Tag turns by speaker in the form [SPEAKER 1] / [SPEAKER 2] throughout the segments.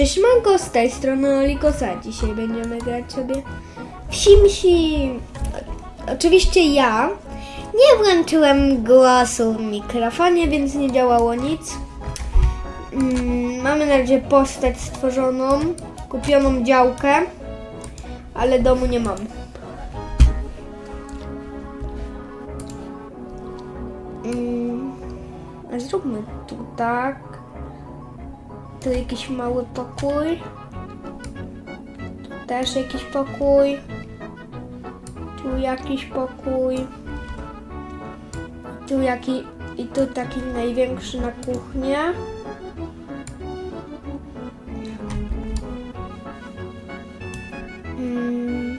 [SPEAKER 1] Cześć Manko, z tej strony Olikosa. Dzisiaj będziemy grać sobie w Simsi. Oczywiście ja nie włączyłem głosu w mikrofonie, więc nie działało nic. Mm, Mamy na razie postać stworzoną, kupioną działkę, ale domu nie mam. Mm, Zróbmy tu tak. Tu jakiś mały pokój. Tu też jakiś pokój. Tu jakiś pokój. Tu jaki i tu taki największy na kuchnię. Mm.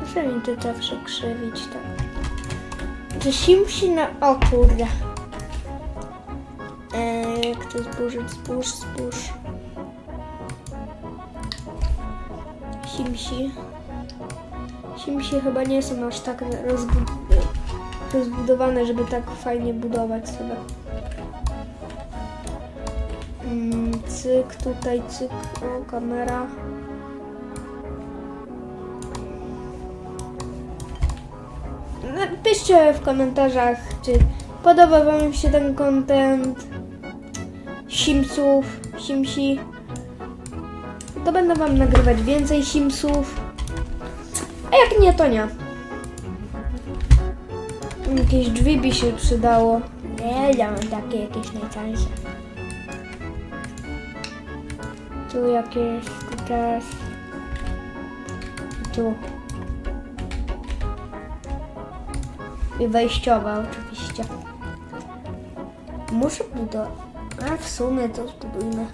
[SPEAKER 1] Muszę mi to zawsze krzywić tak. To simsi na... O kurde. To zburzyć? Zbóż, zbóż. Simsi. Simsi chyba nie są aż tak rozbu- rozbudowane, żeby tak fajnie budować sobie. Mm, cyk, tutaj cyk, o kamera. Napiszcie w komentarzach, czy podoba Wam się ten content Simsów, Simsi. To będę Wam nagrywać więcej Simsów. A jak nie, to nie. Jakieś drzwi by się przydało. Nie, ja mam takie jakieś najtańsze. Tu jakieś, tu też. Tu. I wejściowa oczywiście. Muszę budować. A w sumie to zbudujmy.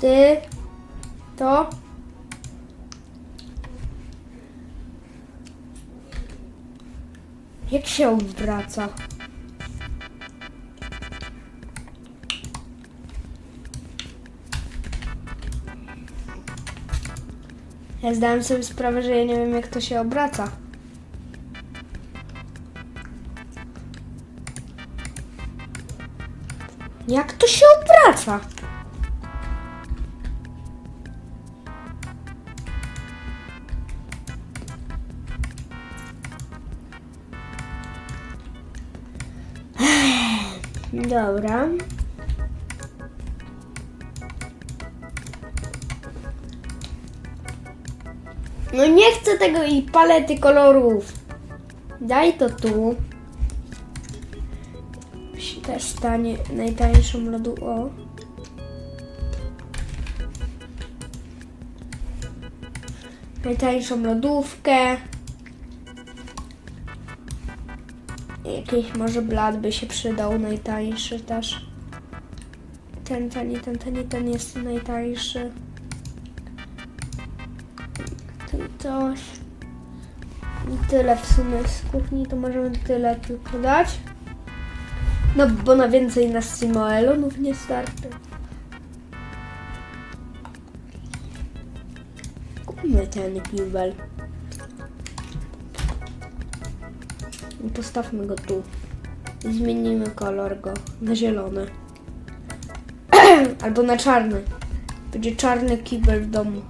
[SPEAKER 1] Ty. To. Jak się odwraca? Ja zdałem sobie sprawę, że ja nie wiem jak to się obraca. Jak to się obraca? Dobra. No nie chcę tego i palety kolorów. Daj to tu. Też stanie najtańszą lodu. O. Najtańszą lodówkę. Jakiś może blat by się przydał, najtańszy też. Ten, ten i ten, ten i ten jest najtańszy. Ten coś. I tyle w sumie z kuchni, to możemy tyle tylko dać. No, bo na więcej na Simoelonów nie starczy. Kupmy ten kibel. I postawmy go tu. I zmienimy kolor go na zielony. Albo na czarny. Będzie czarny kibel w domu.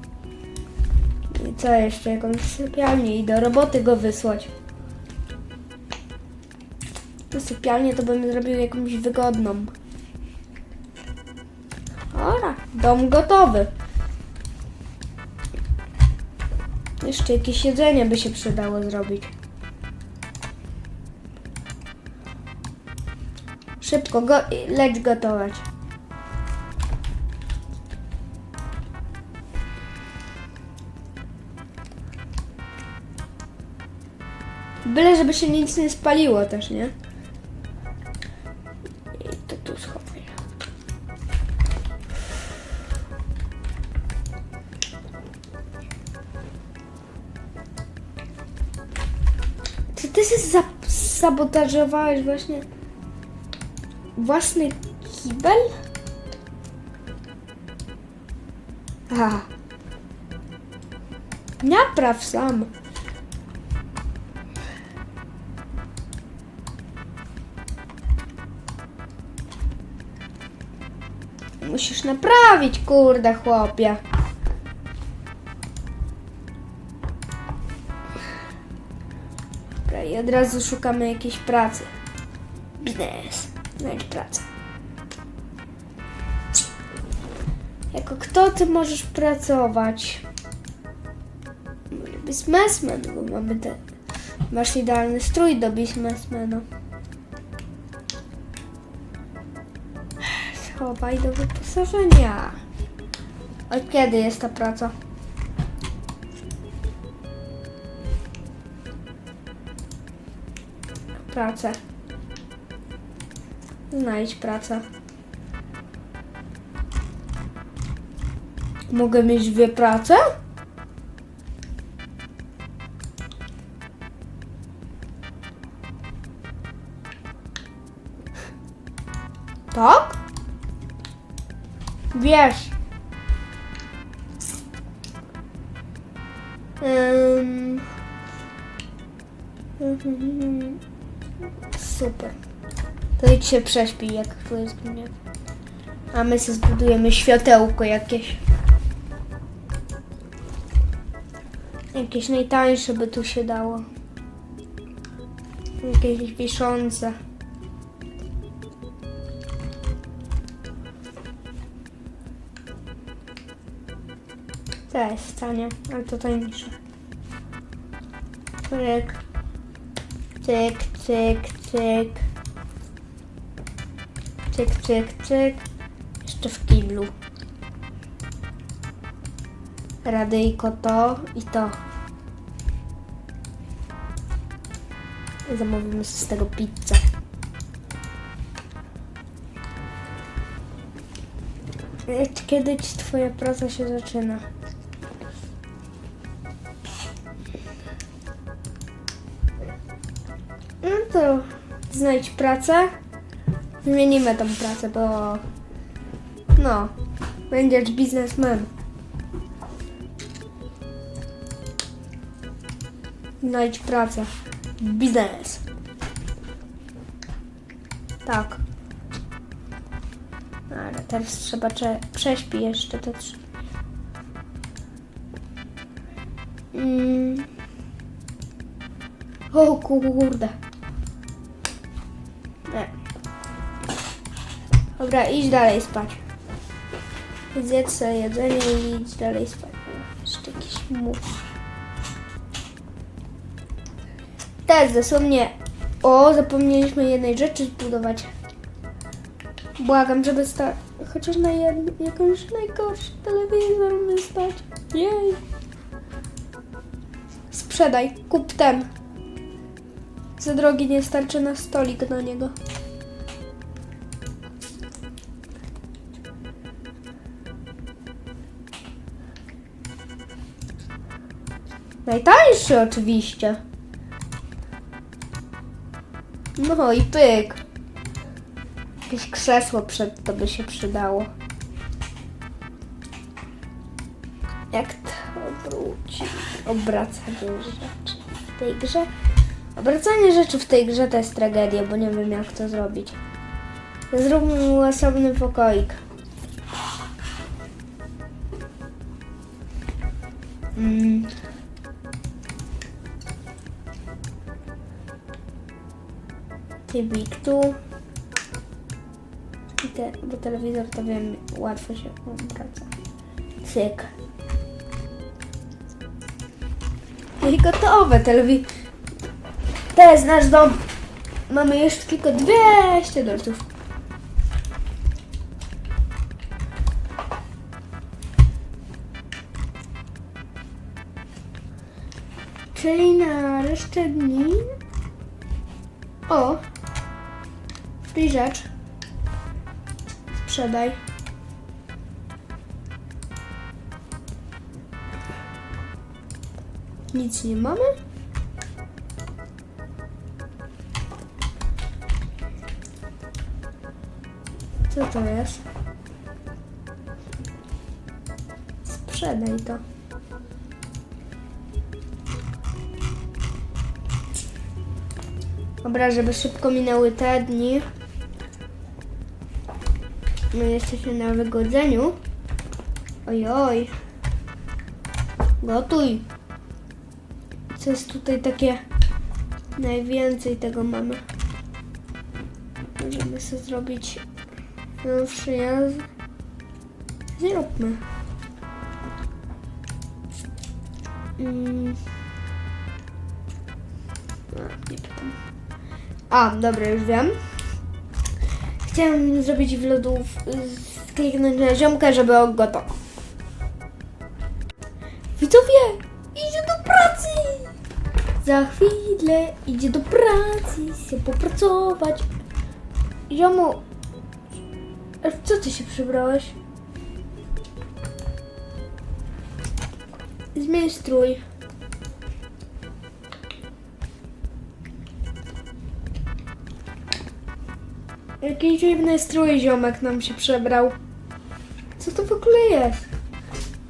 [SPEAKER 1] I co jeszcze? Jakąś sypialnię i do roboty go wysłać. Sypialnię to bym zrobił jakąś wygodną. Ora, dom gotowy. Jeszcze jakieś jedzenie by się przydało zrobić. Szybko, go, leć gotować. Byle, żeby się nic nie spaliło też, nie? Sabotażowałeś właśnie własny kibel? Aha. Napraw sam. Musisz naprawić, kurde, chłopie. Dobra, i od razu szukamy jakiejś pracy. Biznes. Znajdź pracę. Jako kto ty możesz pracować? Może biznesmen, bo mamy te... Masz idealny strój do biznesmena. Schowaj do wyposażenia. Od kiedy jest ta praca? Pracę. Znajdź pracę. Mogę mieć dwie prace? Tak? Wiesz. Ym. Super. To idź się prześpij, jak tu jest gniew. A my sobie zbudujemy światełko jakieś. Jakieś najtańsze by tu się dało. Jakieś wiszące. To jest w stanie, ale to tańsze. Cyk. Cyk, cyk, cyk. Cyk, cyk, cyk. Jeszcze w kiblu. Radyjko to i to. Zamówimy z tego pizzę. Kiedy ci twoja praca się zaczyna? Znajdź pracę. Zmienimy tą pracę, bo no, będziesz biznesmen. Znajdź pracę. Biznes. Tak. Ale teraz trzeba cze- prześpi jeszcze te trzy. Mm. O kurde. Nie. Dobra, idź dalej spać. Zjedz sobie jedzenie i idź dalej spać. Jeszcze jakiś mów. Teraz dosłownie... O, zapomnieliśmy jednej rzeczy zbudować. Błagam, żeby sta... Chociaż na jedno, jakąś najgorszy telewizor wystać. Jej. Sprzedaj, kup ten. Za drogi nie starczy na stolik na niego. Najtańszy oczywiście. No i pyk. Jakieś krzesło przed to by się przydało. Jak to obrócić? Obracanie rzeczy w tej grze? Obracanie rzeczy w tej grze to jest tragedia, bo nie wiem jak to zrobić. Zróbmy mu osobny pokoik. Mm. Tybik tu. I te, bo telewizor to wiem, łatwo się obraca. Cyk. No i gotowe, telewi... To jest nasz dom. Mamy jeszcze tylko 200 dolców. Czyli na resztę dni... O! Tej rzecz. Sprzedaj. Nic nie mamy? Co to jest? Sprzedaj to. Dobra, żeby szybko minęły te dni. My jesteśmy na wygodzeniu. Ojoj. Gotuj. Co jest tutaj takie... Najwięcej tego mamy. Możemy sobie zrobić no, przyjazd. Zróbmy. Mm. A, dobra, już wiem. Chciałem zrobić w lodów, kliknąć na ziomkę, żeby gotował. Widzowie, idzie do pracy! Za chwilę idzie do pracy, się popracować. Ziomu, a w co ty się przybrałeś? Zmień strój. Jakiś dziwny strój ziomek nam się przebrał. Co to w ogóle jest?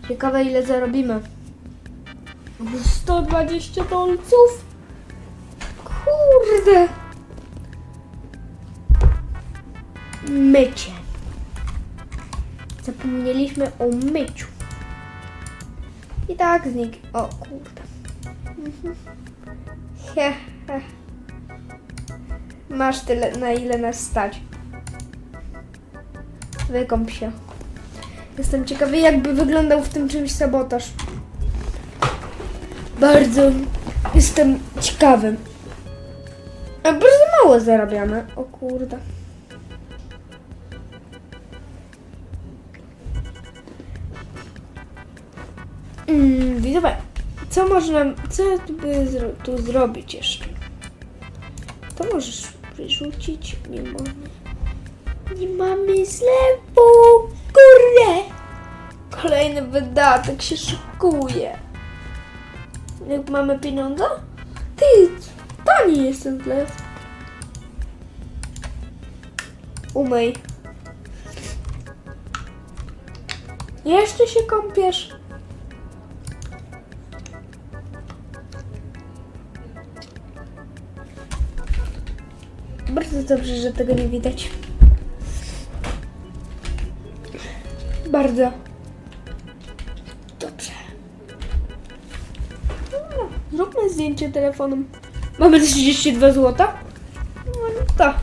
[SPEAKER 1] Ciekawe ile zarobimy. 120 dolców? Kurde. Mycie. Zapomnieliśmy o myciu. I tak znik. O kurde. Mhm. He, he. Masz tyle, na ile nas stać. Wykąp się. Jestem ciekawy, jakby wyglądał w tym czymś sabotaż. Bardzo jestem ciekawy. A bardzo mało zarabiamy. O kurde. Widzowie, co można, co by zro, tu zrobić jeszcze? To możesz wyrzucić, nie mamy. Nie mamy zlewu, kurde! Kolejny wydatek się szykuje. Jak mamy pieniądze? Ty, tani jest ten zlew. Umyj. Jeszcze się kąpiesz? Bardzo dobrze, że tego nie widać. Bardzo. Dobrze. No, zróbmy zdjęcie telefonem. Mamy 32 zł? No to.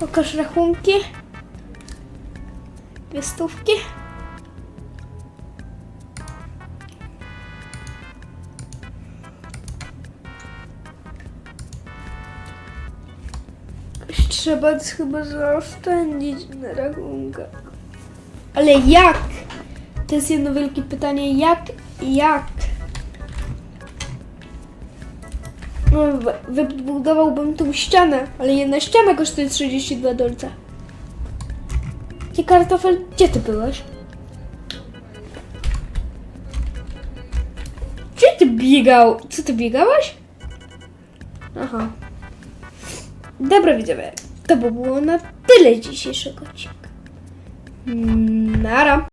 [SPEAKER 1] Pokaż rachunki. Dwie stówki. Trzeba chyba zaoszczędzić na rachunkach. Ale jak? To jest jedno wielkie pytanie. Jak? Jak? No, wy- wybudowałbym tą ścianę, ale jedna ściana kosztuje 32 dolce. Ty kartofel, gdzie ty byłeś? Gdzie ty biegał? Co ty biegałeś? Aha. Dobra widzowie, to by było na tyle dzisiejszego odcinka. Nara.